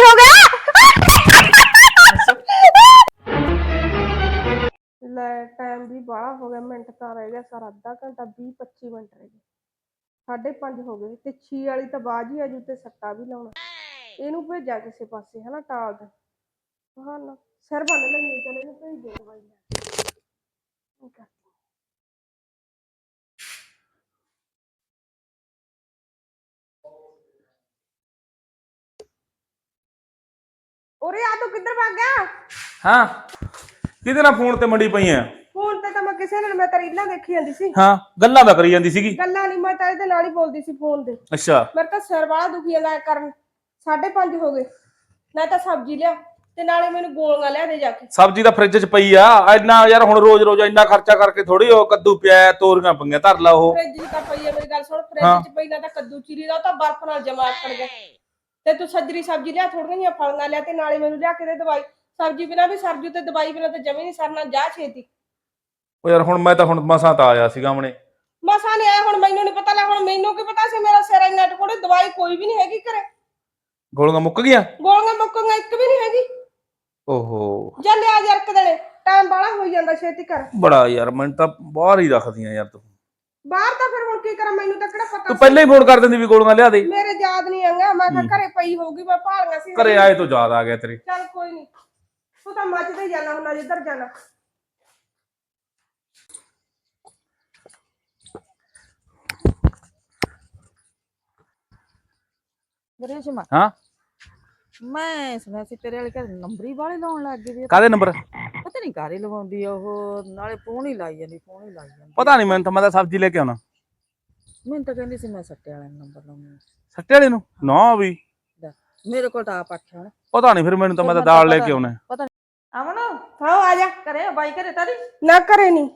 ਕੀ ਹੋ ਗਿਆ? ਲੈ ਟਾਈਮ ਵੀ ਬਾਹਲਾ ਹੋ ਗਿਆ, ਮਿੰਟ ਤਾਂ ਰਹਿ ਗਿਆ ਸਾਰਾ, ਅੱਧਾ ਘੰਟਾ 20 25 ਮਿੰਟ ਰਹਿ ਗਏ। ਸਾਢੇ ਪੰਜ ਹੋ ਗਏ ਤੇ ਛੀ ਵਾਲੀ ਤਾਂ ਬਾਜ ਹੀ ਅਜੂ ਤੇ ਸੱਟਾ ਵੀ ਲਾਉਣਾ। ਇਹਨੂੰ ਭੇਜਾਂ ਕਿਸੇ ਪਾਸੇ, ਹਨਾ, ਟਾਲ ਦੇ। ਹਾਂ ਸਿਰ ਬੰਨ ਲੈਣੀ ਚਲੇ ਇਹਨੂੰ ਭੇਜ ਦੇ ਦਵਾਈ ਲੈ ਇਹ ਕਰ। ਉਰੇ ਆ ਤੂੰ ਕਿੱਧਰ ਭੱਗ ਗਿਆ? ਹਾਂ। ਕਿਹਦੇ ਨਾਲ ਫੋਨ ਤੇ ਮੰਡੀ ਪਈ ਆ ਫੋਨ ਤੇ ਤਾਂ ਮੈਂ ਕਿਸੇ ਨਾਲ ਮੈਂ ਤਾਂ ਰੀਲਾਂ ਦੇਖੀ ਜਾਂਦੀ ਸੀ। ਹਾਂ ਗੱਲਾਂ ਤਾਂ ਕਰੀ ਜਾਂਦੀ ਸੀਗੀ। ਗੱਲਾਂ ਨਹੀਂ ਮੈਂ ਤਾਂ ਇਹਦੇ ਨਾਲ ਹੀ ਬੋਲਦੀ ਸੀ ਫੋਨ ਤੇ। ਅੱਛਾ। ਮੇਰੇ ਤਾਂ ਸਿਰ ਵਾਲਾ ਦੁਖੀ ਜਾਂਦਾ ਕਰਨ। 5:30 ਹੋ ਗਏ। ਮੈਂ ਤਾਂ ਸਬਜ਼ੀ ਲਿਆ ਤੇ ਨਾਲੇ ਮੈਨੂੰ ਗੋਲੀਆਂ ਲਿਆ ਦੇ ਜਾ ਕੇ। ਸਬਜ਼ੀ ਤਾਂ ਫ੍ਰਿਜ 'ਚ ਪਈ ਆ। ਇੰਨਾ ਯਾਰ ਹੁਣ ਰੋਜ਼ ਰੋਜ਼ ਇੰਨਾ ਖਰਚਾ ਕਰਕੇ ਥੋੜੀ ਉਹ ਕੱਦੂ ਪਿਆ ਤੋਰੀਆਂ ਪਈਆਂ ਧਰ ਲਾ ਉਹ। ਫ੍ਰਿਜ 'ਚ ਤਾਂ ਪਈ ਹੈ ਮੇਰੀ ਗੱਲ ਸੁਣ। ਫ੍ਰਿਜ 'ਚ ਪਈ ਨਾ ਤਾਂ ਕੱਦੂ ਚੀਰੀ ਦਾ ਉਹ ਤਾਂ ਬਰਫ਼ ਨਾਲ ਜਮਾ ਕਰ ਗਿਆ। ਤੇ ਤੂੰ ਸੱਜਰੀ ਸਬਜ਼ੀ ਲਿਆ ਥੋੜੀਆਂ ਜਿਹੀਆਂ ਫਲੀਆਂ ਲਿਆ ਤੇ ਨਾਲੇ ਮੈਨੂੰ ਲਿਆ ਕੇ ਦੇ ਦਵਾਈ। ਸਬਜ਼ੀ ਬਿਨਾ ਵੀ ਸਰਜੂ ਤੇ ਦਵਾਈ ਬਿਨਾ ਤਾਂ ਜਮੇ ਨਹੀਂ ਸਰਨਾ ਜਾ ਛੇਤੀ। ਉਹ ਯਾਰ ਹੁਣ ਮੈਂ ਤਾਂ ਹੁਣ ਮਸਾਂ ਤਾਂ ਆਇਆ ਸੀਗਾ ਮਣੇ ਮਸਾ ਨਹੀਂ ਆਇਆ ਹੁਣ ਮੈਨੂੰ ਨਹੀਂ ਪਤਾ ਲੈ ਹੁਣ ਮੈਨੂੰ ਕੀ ਪਤਾ ਸੀ ਮੇਰਾ ਸਿਰ ਇੰਨਾ ਟਕੋੜੇ ਦਵਾਈ ਕੋਈ ਵੀ ਨਹੀਂ ਹੈਗੀ ਘਰੇ। ਗੋਲੀਆਂ ਮੁੱਕ ਗਈਆਂ? ਗੋਲੀਆਂ ਮੁੱਕੀਆਂ ਇੱਕ ਵੀ ਨਹੀਂ ਹੈਗੀ। ਓਹੋ। ਜਾਂ ਲਿਆ ਜਰਕ ਦੇਣੇ ਟਾਈਮ ਬਾਲਾ ਹੋਈ ਜਾਂਦਾ ਛੇਤੀ ਕਰ ਬੜਾ ਯਾਰ ਮੈਨੂੰ ਤਾਂ ਬਾਹਰ ਹੀ ਰੱਖਦੀਆਂ ਯਾਰ ਤੂੰ। ਬਾਹਰ ਤਾਂ ਫਿਰ ਹੁਣ ਕੀ ਕਰਾਂ ਮੈਨੂੰ ਤਾਂ ਕਿਹੜਾ ਪਤਾ ਤੂੰ ਪਹਿਲਾਂ ਹੀ ਫੋਨ ਕਰ ਦਿੰਦੀ ਵੀ ਗੋਲੀਆਂ ਲਿਆ ਦੇ। ਮੇਰੇ ਯਾਦ ਨਹੀਂ ਆਂਗਾ ਮੈਂ ਕਿਹਾ ਘਰੇ ਪਈ ਹੋਊਗੀ ਮੈਂ ਭਾਲੀਆਂ ਸੀ। ਘਰੇ ਆਏ ਤੋਂ ਯਾਦ ਆ ਗਿਆ ਤੇਰੇ। ਚੱਲ ਕੋਈ ਨਹੀਂ ਤੂੰ ਤਾਂ ਮੱਚਦੇ ਜਾਣਾ ਹੁੰਦਾ ਜਿੱਧਰ ਜਾਣਾ। ਗਰੇਸ਼ਮਾ। ਹਾਂ? ਮੈਂ ਸੁਣਿਆ ਸੀ ਤੇਰੇ ਵਾਲੇ ਘਰ ਨੰਬਰੀ ਵਾਲੇ ਲਾਉਣ ਲੱਗ ਗਏ ਵੀ। ਕਾਦੇ ਨੰਬਰ? ਪਤਾ ਨਹੀਂ ਕਾਰੇ ਲਵਾਉਂਦੀ ਆ ਉਹ ਨਾਲੇ ਫੋਨ ਹੀ ਲਾਈ ਜਾਂਦੀ ਫੋਨ ਹੀ ਲਾਈ ਜਾਂਦੀ ਪਤਾ ਨਹੀਂ ਮੈਨੂੰ ਤਾਂ ਮੈਂ ਤਾਂ ਸਬਜ਼ੀ ਲੈ ਕੇ ਆਉਣਾ। ਮੈਨੂੰ ਤਾਂ ਕਹਿੰਦੀ ਸੀ ਮੈਂ ਸੱਟੇ ਵਾਲੇ ਨੰਬਰ ਲਾਉਣਾ। ਸੱਟੇ ਵਾਲੇ ਨੂੰ? ਨਾ ਵੀ। ਮੇਰੇ ਕੋਲ ਤਾਂ ਆਪ ਆਖਿਆ ਹੁਣ ਪਤਾ ਨਹੀਂ ਫਿਰ ਮੈਨੂੰ ਤਾਂ ਮੈਂ ਤਾਂ ਦਾਲ ਲੈ ਕੇ ਆਉਣਾ। ਪਤਾ ਅਮਨ ਹਾਂ ਆ ਜਾ ਕਰੇ ਬਾਈ ਘਰੇ ਤਾਂ ਨੀ? ਨਾ ਘਰੇ ਨਹੀਂ।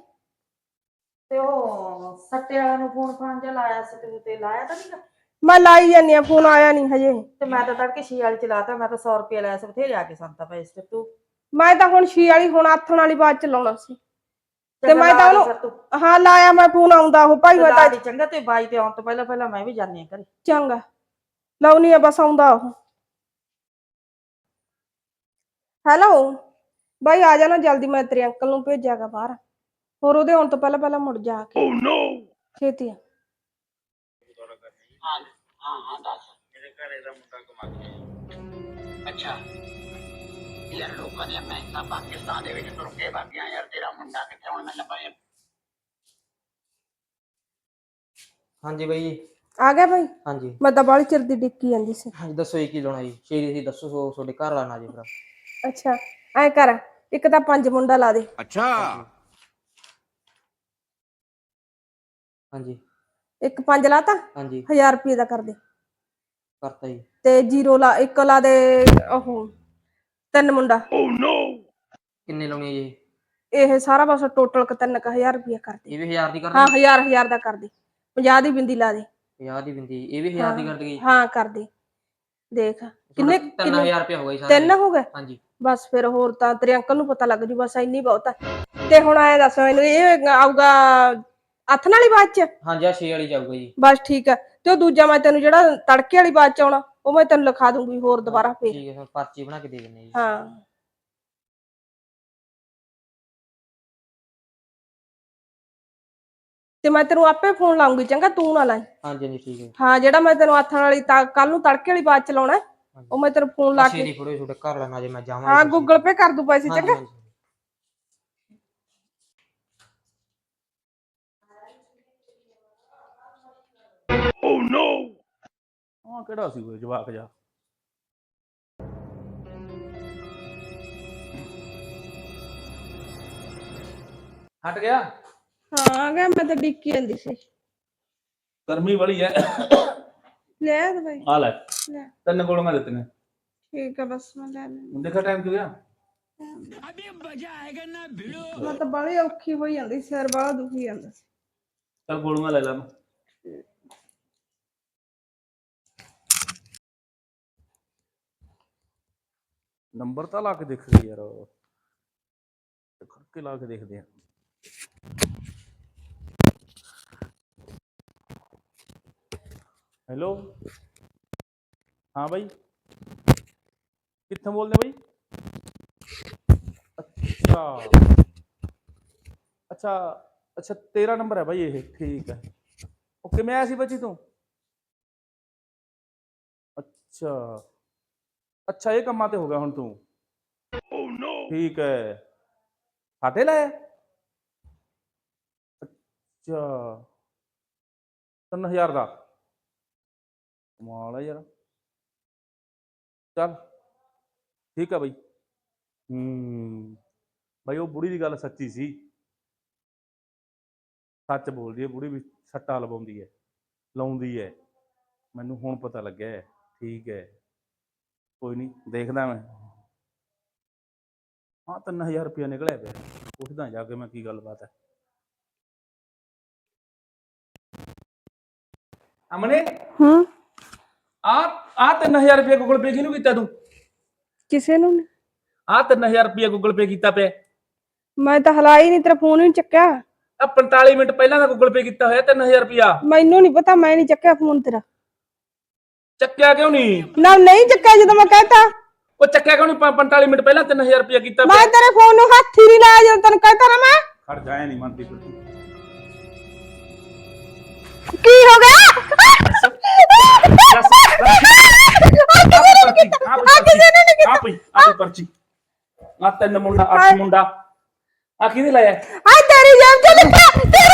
ਤੇ ਉਹ ਸੱਟੇ ਵਾਲਿਆਂ ਨੂੰ ਫੋਨ ਫਾਨ ਜਿਹਾ ਲਾਇਆ ਸੀ ਤੇ ਤੇ ਲਾਇਆ ਤਾਂ ਨਹੀਂ ਮੈਂ ਲਾਈ ਜਾਂਦੀ ਆ ਫੋਨ ਆਇਆ ਨਹੀਂ ਹਜੇ। ਤੇ ਮੈਂ ਤਾਂ ਤੜਕੇ ਛੀ ਵਾਲੀ ਚਲਾਤਾ ਮੈਂ ਤਾਂ 100 ਰੁਪਏ ਲਾਇਆ ਸੀ ਬਥੇਰੇ ਆ ਕੇ ਸੰਤਾ ਪਏ ਤੇ ਤੂੰ ਮੈਂ ਤਾਂ ਹੁਣ ਛੀ ਵਾਲੀ ਹੁਣ ਆਥਣ ਵਾਲੀ ਬਾਅਦ ਚ ਲਾਉਣਾ ਸੀ। ਤੇ ਮੈਂ ਤਾਂ ਉਹਨੂੰ ਦੇ ਹਾਂ ਲਾਇਆ ਮੈਂ ਫੋਨ ਆਉਂਦਾ ਉਹ ਭਾਈ ਮੈਂ ਤਾਂ ਦੇ ਚੰਗਾ ਤੇ ਬਾਈ ਤੇ ਆਉਣ ਤੋਂ ਪਹਿਲਾਂ ਪਹਿਲਾਂ ਮੈਂ ਵੀ ਜਾਣੀ ਆ ਘਰੇ। ਚੰਗਾ। ਲਾਉਣੀ ਆ ਬਸ ਆਉਂਦਾ ਉਹ। ਹੈਲੋ ਬਾਈ ਆ ਜਾਣਾ ਜਲਦੀ ਮੈਂ ਤੇਰੇ ਅੰਕਲ ਨੂੰ ਭੇਜਿਆਗਾ ਬਾਹਰ। ਹੋਰ ਉਹਦੇ ਆਉਣ ਤੋਂ ਪਹਿਲਾਂ ਪਹਿਲਾਂ ਮੁੜ ਜਾ ਕੇ। ਓ ਨੋ ਛੇਤੀ ਆ। ਅੱਛਾ। ਯਾਰ ਲੋਕਾਂ ਦੀਆਂ ਮਹਿੰਗਾ ਪਾਕਿਸਤਾਨ ਦੇ ਵਿੱਚ ਤੁਰ ਕੇ ਵਾਗਿਆ ਯਾਰ ਤੇਰਾ ਮੁੰਡਾ ਕਿੱਥੇ ਹੁਣ ਮੈਨੂੰ ਪਏ ਹਾਂਜੀ ਬਾਈ ਆ ਗਿਆ ਬਾਈ? ਹਾਂਜੀ। ਮੈਂ ਤਾਂ ਬਾਹਲੀ ਚਿਰ ਦੀ ਡਿੱਕੀ ਜਾਂਦੀ ਸੀ। ਹਾਂਜੀ ਦੱਸੋ ਜੀ ਕੀ ਲਾਉਣਾ ਜੀ? ਸ਼ੇਰੀ ਸੀ ਦੱਸੋ ਸੋ ਤੁਹਾਡੇ ਘਰ ਲਾਣਾ ਜੀ ਫਿਰ। ਅੱਛਾ ਐ ਕਰ ਇੱਕ ਤਾਂ ਪੰਜ ਮੁੰਡਾ ਲਾ ਦੇ। ਹਾਂਜੀ। ਇੱਕ ਪੰਜ ਲਾਤਾ? ਹਾਂਜੀ। 1000 ਰੁਪਏ ਦਾ ਕਰ ਦੇ। ਕਰਤਾ ਜੀ। ਤੇ ਜ਼ੀਰੋ ਲਾ ਇੱਕ ਲਾ ਦੇ ਉਹ ਤਿੰਨ ਮੁੰਡਾ। ਕਿੰਨੇ ਲਾਉਣੀ ਹੈ ਜੀ? ਇਹ ਸਾਰਾ ਬਸ ਟੋਟਲ ਕ ਤਿੰਨ ਕ ਹਜ਼ਾਰ ਰੁਪਏ ਕਰ ਦੇ ਇਹ ਵੀ 1000 ਦੀ ਕਰ ਹਾਂ ਦੇ ਹਜ਼ਾਰ ਹਜ਼ਾਰ ਦਾ ਕਰ ਦੇ 50 ਦੀ ਬਿੰਦੀ ਲਾ ਦੇ। 50 ਦੀ ਬਿੰਦੀ ਇਹ ਵੀ 1000 ਦੀ ਕਰ ਦੇਗੀ ਹਾਂ ਕਰ ਦੇ ਦੇਖ ਕਿੰਨੇ ਕਿੰਨੇ 3000 ਰੁਪਏ ਹੋ ਗਈ ਸਾਰਾ ਤਿੰਨ ਹੋ ਗਏ? ਹਾਂਜੀ। ਬਸ ਫਿਰ ਹੋਰ ਤਾਂ ਤੇਰੇ ਅੰਕਲ ਨੂੰ ਪਤਾ ਲੱਗ ਜੂ ਬਸ ਇੰਨੀ ਬਹੁਤ ਆ। ਤੇ ਹੁਣ ਐ ਦੱਸ ਮੈਨੂੰ ਇਹ ਆਊਗਾ ਹੱਥ ਨਾਲ ਹੀ ਬਾਅਦ ਚ? ਹਾਂਜੀ ਆ 6 ਵਾਲੀ ਜਾਊਗਾ ਜੀ। ਬਸ ਠੀਕ ਆ। ਤੇ ਉਹ ਦੂਜਾ ਮੈਂ ਤੈਨੂੰ ਜਿਹੜਾ ਤੜਕੇ ਵਾਲੀ ਬਾਅਦ ਚ ਆਉਣਾ। ਉਹ ਮੈਂ ਤੈਨੂੰ ਲਿਖਾ ਦੂੰਗੀ ਹੋਰ ਦੁਬਾਰਾ ਫੇਰ। ਠੀਕ ਹੈ ਫਿਰ ਪਰਚੀ ਬਣਾ ਕੇ ਦੇ ਦਿੰਦੇ ਜੀ। ਹਾਂ। ਤੇ ਮੈਂ ਤੈਨੂੰ ਆਪੇ ਫੋਨ ਲਾਉਂਗੀ ਚੰਗਾ ਤੂੰ ਨਾ ਲਾਈ। ਹਾਂਜੀ ਹਾਂਜੀ ਠੀਕ ਹੈ। ਹਾਂ ਜਿਹੜਾ ਮੈਂ ਤੈਨੂੰ ਹੱਥਾਂ ਵਾਲੀ ਤਾਂ ਕੱਲ ਨੂੰ ਤੜਕੇ ਵਾਲੀ ਬਾਅਦ ਚਲਾਉਣਾ ਉਹ ਮੈਂ ਤੈਨੂੰ ਫੋਨ ਲਾ ਕੇ ਸ਼ੇਰੀ ਫੜੋ ਤੁਹਾਡੇ ਘਰ ਲਾਣਾ ਜੇ ਮੈਂ ਜਾਵਾਂ ਹਾਂ ਗੂਗਲ ਪੇ ਕਰ ਦੂ ਪੈਸੇ ਚੰਗਾ। ਹਾਂ ਕਿਹੜਾ ਸੀ ਉਹ ਜਵਾਕ ਜਾ ਹਟ ਗਿਆ? ਹਾਂ ਗਿਆ ਮੈਂ ਤਾਂ ਡਿੱਕੀ ਜਾਂਦੀ ਸੀ। ਗਰਮੀ ਵਾਲੀ ਐ। ਲੈ ਆ ਦਵਾਈ ਆ ਲੈ। ਲੈ। ਤਿੰਨ ਗੋਲੀਆਂ ਦਿੱਤੀਆਂ। ਠੀਕ ਆ ਬਸ ਮੈਂ ਲੈ ਲੈਂਦੀ। ਦੇਖਾ ਟਾਈਮ ਕਿਉਂ ਗਿਆ ਮੈਂ ਤਾਂ ਬੜੀ ਔਖੀ ਹੋਈ ਜਾਂਦੀ ਸਿਰ ਬਾਹਲਾ ਦੁਖੀ ਜਾਂਦਾ ਸੀ। ਚੱਲ ਗੋਲੀਆਂ ਲੈ ਲੈ। ਮੈਂ ਨੰਬਰ ਤਾਂ ਲਾ ਕੇ ਦੇਖਦੇ ਯਾਰ। ਖੜ ਲਾ ਕੇ ਦੇਖਦੇ ਆ ਹੈਲੋ ਹਾਂ ਬਾਈ। ਕਿੱਥੋਂ ਬੋਲਦੇ ਬਾਈ? ਅੱਛਾ। ਅੱਛਾ ਅੱਛਾ, ਤੇਰਾ ਨੰਬਰ ਹੈ ਬਾਈ ਇਹ। ਠੀਕ ਹੈ। ਓਕੇ, ਮੈਂ ਆਇਆ ਸੀ ਬੱਚੀ ਤੂੰ। ਅੱਛਾ। ਅੱਛਾ ਇਹ ਕੰਮਾਂ ਤੇ ਹੋ ਗਿਆ ਹੁਣ ਤੂੰ। ਓ ਨੋ ਠੀਕ ਹੈ ਸਾਡੇ ਲੈ ਅੱਛਾ। 3000 ਦਾ। ਕਮਾਲ ਹੈ ਯਾਰ। ਚੱਲ। ਠੀਕ ਆ ਬਈ। ਹੂੰ। ਬਈ ਉਹ ਬੁੜੀ ਦੀ ਗੱਲ ਸੱਚੀ ਸੀ। ਸੱਚ ਬੋਲਦੀ ਹੈ ਬੁੜੀ ਵੀ ਸੱਟਾ ਲਵਾਉਂਦੀ ਹੈ ਲਾਉਂਦੀ ਹੈ ਮੈਨੂੰ ਹੁਣ ਪਤਾ ਲੱਗਿਆ ਹੈ। ਠੀਕ ਹੈ ਕੋਈ ਨਹੀਂ ਦੇਖਦਾ ਮੈਂ। ਹਾਂ 3000 ਰੁਪਇਆ ਨਿਕਲਿਆ ਪਿਆ। ਪੁੱਛਦਾ ਜਾ ਕੇ ਮੈਂ ਕੀ ਗੱਲਬਾਤ ਹੈ। ਅਮਨੇ ਹੂੰ। ਆ ਆ 3000 ਰੁਪਇਆ ਗੂਗਲ ਪੇ ਕਿਹਨੂੰ ਕੀਤਾ ਤੂੰ? ਕਿਸੇ ਨੂੰ ਨੀ। ਆ 3000 ਰੁਪਇਆ ਗੂਗਲ ਪੇ ਕੀਤਾ ਪਿਆ। ਮੈਂ ਤਾਂ ਹਲਾਈ ਨਹੀਂ ਤੇਰਾ ਫੋਨ ਹੀ ਨੀ ਚੱਕਿਆ। ਆ 45 ਮਿੰਟ ਪਹਿਲਾਂ ਦਾ ਗੂਗਲ ਪੇ ਕੀਤਾ ਹੋਇਆ 3000 ਰੁਪਇਆ। ਮੈਨੂੰ ਨਹੀਂ ਪਤਾ ਮੈਂ ਨਹੀਂ ਚੱਕਿਆ ਫੋਨ ਤੇਰਾ। ਚੱਕਿਆ ਕਿਉਂ ਨਹੀਂ? ਨਾ ਨਹੀਂ ਚੱਕਿਆ ਜਦੋਂ ਮੈਂ ਕਹਿਤਾ। ਉਹ ਚੱਕਿਆ ਕਿਉਂ ਨਹੀਂ? 45 ਮਿੰਟ ਪਹਿਲਾਂ 3000 ਰੁਪਇਆ ਕੀਤਾ ਮੈਂ ਤੇਰੇ ਫੋਨ ਨੂੰ ਹੱਥ ਹੀ ਨਹੀਂ ਲਾਇਆ ਜਦੋਂ ਤੈਨੂੰ ਕਹਿਤਾ ਨਾ ਮੈਂ। ਖੜ ਜਾਏ ਨਹੀਂ ਮੰਨਦੀ ਤੂੰ। ਕੀ ਹੋ ਗਿਆ? ਆ ਕਿਸੇ ਨੇ ਨਹੀਂ ਆ ਪਰਚੀ ਆ ਤਿੰਨ ਮੁੰਡਾ ਅੱਠ ਮੁੰਡਾ। ਆ ਕਿਹਦੇ ਲਾਇਆ? ਆ ਤੇਰੀ ਜੇਬ ਚ ਲਿਖਿਆ। ਤੇਰੀ